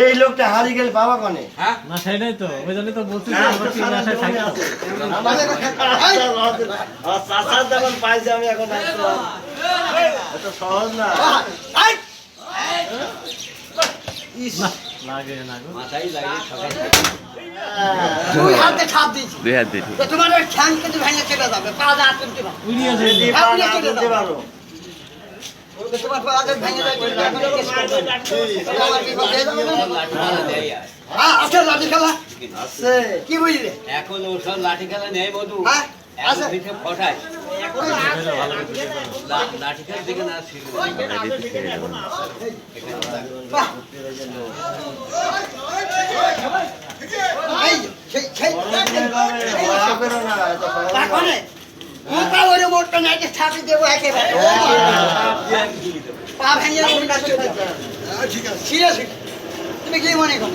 এই লোকটা হারিয়ে গেল বাবা কনে না সেটাই তো ওই জন্যই তো বলছি হ্যাঁ, যখন পাইছি আমি এখন সহজ না এই, না, লাগে না গো। দুই হাতে ছাপ দিয়েছি। দুই হাত তো তোমার ওই ঠ্যাং কিন্তু ভেঙে কেটে যাবে পা দাঁত কিন্তু না উড়িয়ে যদি পা না তুলতে পারো তোমার পা দাঁত ভেঙে যাবে তুমি এখন কেস করবে না। তাহলে আমার বিপদ হয়ে যাবে? না? হ্যাঁ, আছে লাঠি খেলা আছে কি বুঝলে? এখন ওসব লাঠি খেলা নেই মধু। হ্যাঁ। আছে। পা ভেঙে যাবে না তুমি কি মনে করো?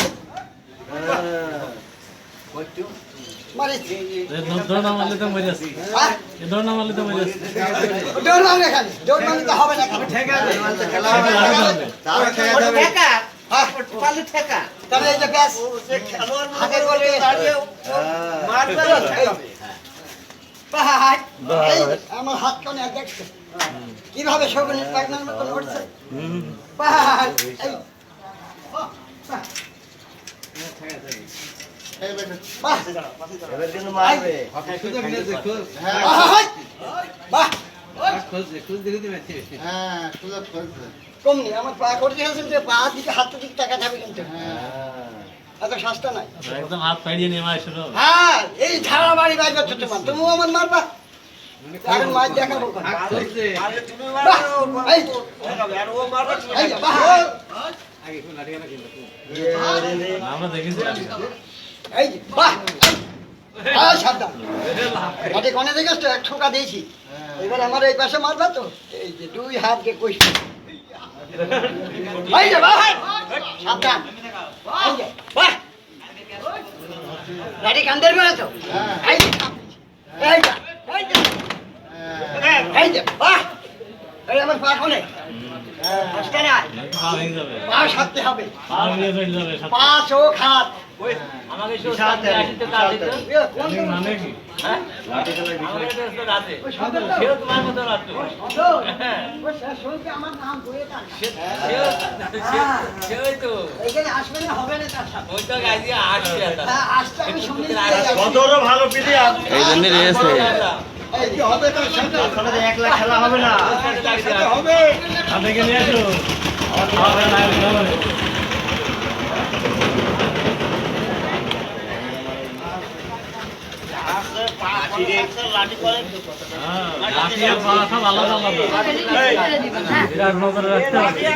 না হ্যাঁ হয় মারলে তো মরে। হ্যাঁ? না মারলে তো মরে যাচ্ছি। দৌড় মারলে এখানে। দৌড় মারলে তো হবে না। এখানে খেলা হবে। আগে হবে। তাহলে খেলা যাবে তাহলে এই যে ব্যাস। হাতে করে দাঁড়িয়ে ভাই আমার হাত কানে দেখছে। কীভাবে শগুনের পাগনার মতন উঠছে ভাই এই বাহ এবার কিন্তু মারবে। বাহ হ্যাঁ কমনি আমার পা করে দিয়েছেন যে পা দিকে হাত দিকে টাকা যাবে কিন্তু এত সস্তা নাই একদম হাত পাড়িয়ে নিয়ে মার শুরু হ্যাঁ এই ঝাড়া বাড়ি বাইবে তো তোমার তুমিও আমার মারবা এখন মাছ দেখাবো আমরা দেখেছি। এই যে, বাহ, এই, সাবধান। মাঠে কনে দেখেছ তো এক ঠোকা দিয়েছি। এবার আমার এই পাশে মারবা তো। এই যে দুই হাত দিয়ে কইস এই যে বাহ সাবধান। এই যে বাহ। গাড়ি কান্দের বেড়ে তো। এই যে এই যে এই যে। এই যে বাহ। এই আমার পা কোনে। পা সারতে হবে। পা চোখ হাত। এই মানে হ্যাঁ। হ্যাঁ, জন্য রয়েছে এক লাখ খেলা হবে না। হবে। নিয়ে আসো। আমার খাওয়া দাওয়া না হলে হবে না। হ্যাঁ, লাঠি আর পা সব আলাদা আলাদা।